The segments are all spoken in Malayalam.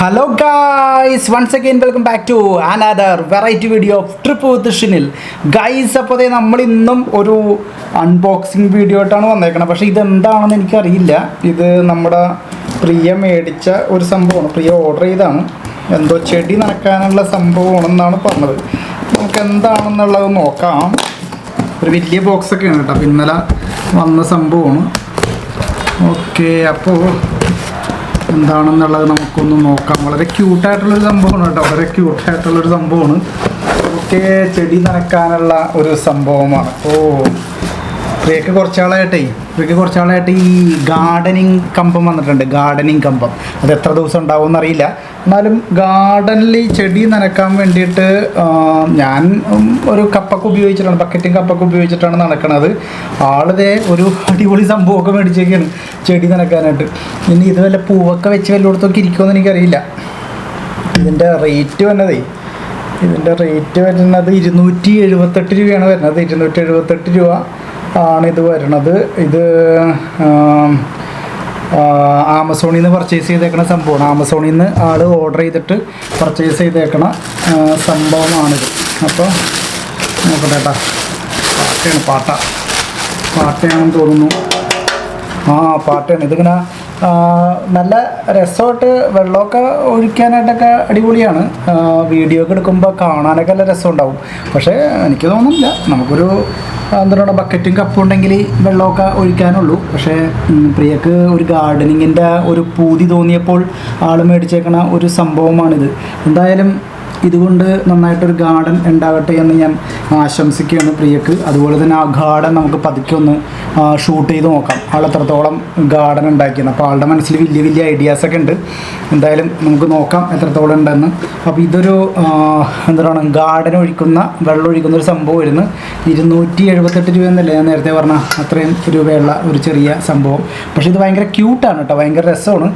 Hello guys once again welcome back to another variety video of trip with Shinil guys അപ്പോൾ നമ്മൾ ഇന്നും ഒരു അൺബോക്സിങ് വീഡിയോ ആയിട്ടാണ് വന്നേക്കുന്നത് പക്ഷേ ഇതെന്താണെന്ന് എനിക്കറിയില്ല. ഇത് നമ്മുടെ പ്രിയ മേടിച്ച ഒരു സംഭവമാണ്. പ്രിയ ഓർഡർ ചെയ്താണ് എന്തോ ചെടി നനക്കാനുള്ള സംഭവമാണെന്നാണ് പറഞ്ഞത്. നമുക്ക് എന്താണെന്നുള്ളത് നോക്കാം. ഒരു വലിയ ബോക്സൊക്കെയാണ് കേട്ടോ. അപ്പോൾ ഇന്നലെ വന്ന സംഭവമാണ്. ഓക്കെ അപ്പോൾ എന്താണെന്നുള്ളത് നമുക്കൊന്ന് നോക്കാം. വളരെ ക്യൂട്ടായിട്ടുള്ളൊരു സംഭവമാണ് കേട്ടോ. വളരെ ക്യൂട്ടായിട്ടുള്ളൊരു സംഭവമാണ്. ഒക്കെ ചെടി നനക്കാനുള്ള ഒരു സംഭവമാണ്. ഓ. പ്രിയക്ക് കുറച്ചാളായിട്ടേ ഇവയ്ക്ക് കുറച്ചാളായിട്ട് ഈ ഗാർഡനിങ് കമ്പം വന്നിട്ടുണ്ട് ഗാർഡനിങ് കമ്പം. അത് എത്ര ദിവസം ഉണ്ടാവും എന്നറിയില്ല. എന്നാലും ഗാർഡനിൽ ഈ ചെടി നനക്കാൻ വേണ്ടിയിട്ട് ഞാൻ ഒരു കപ്പൊക്കെ ഉപയോഗിച്ചിട്ടാണ് ബക്കറ്റും കപ്പൊക്കെ ഉപയോഗിച്ചിട്ടാണ് നടക്കുന്നത് ആളിതേ ഒരു അടിപൊളി സംഭവമൊക്കെ മേടിച്ചേക്കാണ് ചെടി നനക്കാനായിട്ട്. ഇനി ഇത് വല്ല പൂവൊക്കെ വെച്ച് വല്ലയിടത്തൊക്കെ ഇരിക്കുമെന്ന് എനിക്കറിയില്ല. ഇതിന്റെ റേറ്റ് വന്നതേ ഇതിന്റെ റേറ്റ് വരുന്നത് ഇരുന്നൂറ്റി എഴുപത്തെട്ട് രൂപയാണ് വരുന്നത്. ഇരുന്നൂറ്റി എഴുപത്തെട്ട് രൂപ. ആണ് ഇത് വരുന്നത് ഇത് ആമസോണിൽ നിന്ന് പർച്ചേസ് ചെയ്തേക്കണ സംഭവമാണ്. ആമസോണിൽ നിന്ന് ആൾ ഓർഡർ ചെയ്തിട്ട് പർച്ചേസ് ചെയ്തേക്കണ ആ, സംഭവമാണിത്. അപ്പോൾ നോക്കട്ടെ കേട്ടാ പാട്ടയാണ് പാട്ട. പാട്ടയാണെന്ന് തോന്നുന്നു. ആ പാട്ടാണ് ഇതിങ്ങനെ നല്ല രസമായിട്ട് വെള്ളമൊക്കെ ഒഴിക്കാനായിട്ടൊക്കെ അടിപൊളിയാണ്. വീഡിയോ ഒക്കെ എടുക്കുമ്പോൾ കാണാനൊക്കെ നല്ല രസമുണ്ടാവും. പക്ഷേ എനിക്ക് തോന്നുന്നില്ല. നമുക്കൊരു എന്താണ് ബക്കറ്റും കപ്പും ഉണ്ടെങ്കിൽ വെള്ളമൊക്കെ ഒഴിക്കാനുള്ളൂ. പക്ഷേ പ്രിയക്ക് ഒരു ഗാർഡനിങ്ങിന്റെ ഒരു പൂതി തോന്നിയപ്പോൾ ആൾ മേടിച്ചേക്കണ ഒരു സംഭവമാണിത്. എന്തായാലും ഇതുകൊണ്ട് നന്നായിട്ടൊരു ഗാർഡൻ ഉണ്ടാകട്ടെ എന്ന് ഞാൻ ആശംസിക്കുകയാണ് പ്രിയക്ക്. അതുപോലെ തന്നെ ആ ഗാർഡൻ നമുക്ക് പതുക്കെ ഒന്ന് ഷൂട്ട് ചെയ്ത് നോക്കാം. ആൾ എത്രത്തോളം ഗാർഡൻ ഉണ്ടാക്കിയെന്ന്. അപ്പോൾ ആളുടെ മനസ്സിൽ വലിയ വലിയ ഐഡിയാസ് ഒക്കെ ഉണ്ട്. എന്തായാലും നമുക്ക് നോക്കാം എത്രത്തോളം ഉണ്ടെന്ന്. അപ്പോൾ ഇതൊരു എന്താ എന്താണ് ഗാർഡൻ ഒഴിക്കുന്ന വെള്ളം ഒഴിക്കുന്ന ഒരു സംഭവം വരുന്നു ഇരുന്നൂറ്റി എഴുപത്തെട്ട് രൂപ എന്നല്ലേ ഞാൻ നേരത്തെ പറഞ്ഞ അത്രയും രൂപയുള്ള ഒരു ചെറിയ സംഭവം. പക്ഷേ ഇത് ഭയങ്കര ക്യൂട്ടാണ് കേട്ടോ ഭയങ്കര രസമാണ്.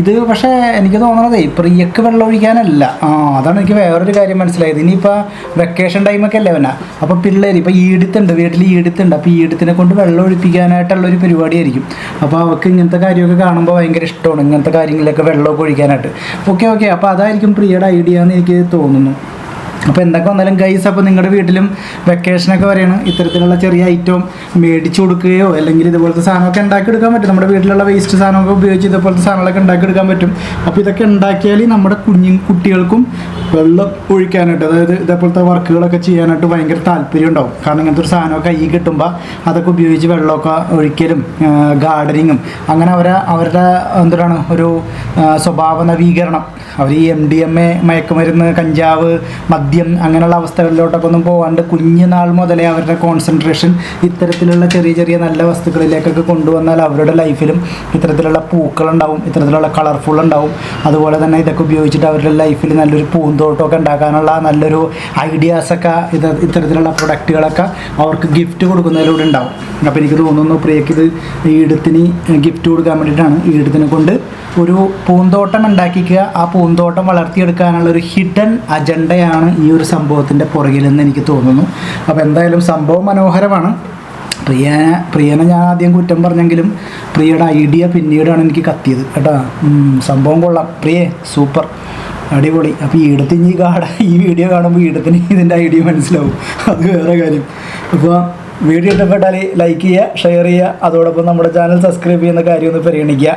ഇത് പക്ഷേ എനിക്ക് തോന്നണതേ പ്രിയക്ക് വെള്ളം ഒഴിക്കാനല്ല ആ അതാണ് എനിക്ക് വേറൊരു കാര്യം മനസ്സിലായത്. ഇനിയിപ്പോൾ വെക്കേഷൻ ടൈമൊക്കെ അല്ലേ അവനാ? അപ്പോൾ പിള്ളേർ ഇപ്പോൾ ഈടുത്തുണ്ട് വീട്ടിൽ ഈടുത്തുണ്ട്. അപ്പോൾ ഈടുത്തിനെ കൊണ്ട് വെള്ളം ഒഴിപ്പിക്കാനായിട്ടുള്ള ഒരു പരിപാടിയായിരിക്കും. അപ്പോൾ അവർക്ക് ഇങ്ങനത്തെ കാര്യമൊക്കെ കാണുമ്പോൾ ഭയങ്കര ഇഷ്ടമാണ് ഇങ്ങനത്തെ കാര്യങ്ങളിലൊക്കെ വെള്ളമൊക്കെ ഒഴിക്കാനായിട്ട്. ഓക്കെ ഓക്കെ അപ്പോൾ അതായിരിക്കും പ്രിയയുടെ ഐഡിയ എന്ന് എനിക്ക് തോന്നുന്നു. അപ്പോൾ എന്തൊക്കെ വന്നാലും ഗൈസ് അപ്പോൾ നിങ്ങളുടെ വീട്ടിലും വെക്കേഷനൊക്കെ വരെയാണ്. ഇത്തരത്തിലുള്ള ചെറിയ ഐറ്റം മേടിച്ചു കൊടുക്കുകയോ അല്ലെങ്കിൽ ഇതുപോലത്തെ സാധനമൊക്കെ ഉണ്ടാക്കിയെടുക്കാൻ പറ്റും. നമ്മുടെ വീട്ടിലുള്ള വേസ്റ്റ് സാധനമൊക്കെ ഉപയോഗിച്ച് ഇതുപോലത്തെ സാധനങ്ങളൊക്കെ ഉണ്ടാക്കിയെടുക്കാൻ പറ്റും. അപ്പോൾ ഇതൊക്കെ ഉണ്ടാക്കിയാൽ നമ്മുടെ കുഞ്ഞു കുട്ടികൾക്കും വെള്ളം ഒഴിക്കാനായിട്ട് അതായത് ഇതേപോലത്തെ വർക്കുകളൊക്കെ ചെയ്യാനായിട്ട് ഭയങ്കര താല്പര്യം കാരണം ഇങ്ങനത്തെ ഒരു സാധനമൊക്കെ ഈ കിട്ടുമ്പോൾ അതൊക്കെ ഉപയോഗിച്ച് വെള്ളമൊക്കെ ഒഴിക്കലും ഗാർഡനിങ്ങും അങ്ങനെ അവരെ അവരുടെ എന്താണ് ഒരു സ്വഭാവ നവീകരണം. അവർ ഈ എം ഡി എം എ മയക്കുമരുന്ന് കഞ്ചാവ് മദ്യം അങ്ങനെയുള്ള അവസ്ഥകളിലോട്ടൊക്കെ ഒന്നും പോകാണ്ട് കുഞ്ഞുനാൾ മുതലേ അവരുടെ കോൺസെൻട്രേഷൻ ഇത്തരത്തിലുള്ള ചെറിയ ചെറിയ നല്ല വസ്തുക്കളിലേക്കൊക്കെ കൊണ്ടുവന്നാൽ അവരുടെ ലൈഫിലും ഇത്തരത്തിലുള്ള പൂക്കളുണ്ടാവും ഇത്തരത്തിലുള്ള കളർഫുൾ ഉണ്ടാവും അതുപോലെ തന്നെ ഇതൊക്കെ ഉപയോഗിച്ചിട്ട് അവരുടെ ലൈഫിൽ നല്ലൊരു പൂന്തോട്ടമൊക്കെ ഉണ്ടാക്കാനുള്ള നല്ലൊരു ഐഡിയാസൊക്കെ ഇത് ഇത്തരത്തിലുള്ള പ്രൊഡക്റ്റുകളൊക്കെ അവർക്ക് ഗിഫ്റ്റ് കൊടുക്കുന്നതിലൂടെ ഉണ്ടാവും. അപ്പോൾ എനിക്ക് തോന്നുന്നു പ്രിയക്ക് ഇത് ഈടത്തിന് ഗിഫ്റ്റ് കൊടുക്കാൻ വേണ്ടിയിട്ടാണ്. ഈടത്തിനെ കൊണ്ട് ഒരു പൂന്തോട്ടം ഉണ്ടാക്കിക്കുക. ആ പൂന്തോട്ടം വളർത്തിയെടുക്കാനുള്ള ഒരു ഹിഡൻ അജണ്ടയാണ് ഈ ഒരു സംഭവത്തിന്റെ പുറകിലെന്ന് എനിക്ക് തോന്നുന്നു. അപ്പോൾ എന്തായാലും സംഭവം മനോഹരമാണ്. പ്രിയ പ്രിയനെ ഞാൻ ആദ്യം കുറ്റം പറഞ്ഞെങ്കിലും പ്രിയയുടെ ഐഡിയ പിന്നീടാണ് എനിക്ക് കത്തിയത്. കേട്ടോ? സംഭവം കൊള്ളാം. പ്രിയേ സൂപ്പർ. അടിപൊളി. അപ്പോൾ ഈടത്തിന് ഈ കാട ഈ വീഡിയോ കാണുമ്പോൾ ഈടത്തിന് ഇതിന്റെ ഐഡിയ മനസ്സിലാവും. അത് വേറെ കാര്യം. അപ്പോൾ വീഡിയോ ഇഷ്ടപ്പെട്ടാൽ ലൈക്ക് ചെയ്യുക ഷെയർ ചെയ്യുക അതോടൊപ്പം നമ്മുടെ ചാനൽ സബ്സ്ക്രൈബ് ചെയ്യുന്ന കാര്യം ഒന്ന് പരിഗണിക്കുക.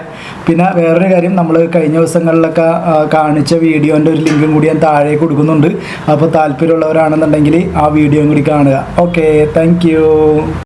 പിന്നെ വേറൊരു കാര്യം നമ്മൾ കഴിഞ്ഞ ദിവസങ്ങളിലൊക്കെ കാണിച്ച വീഡിയോന്റെ ഒരു ലിങ്കും കൂടി ഞാൻ താഴെ കൊടുക്കുന്നുണ്ട്. അപ്പോൾ താല്പര്യമുള്ളവരാണെന്നുണ്ടെങ്കിൽ ആ വീഡിയോയും കൂടി കാണുക. Okay thank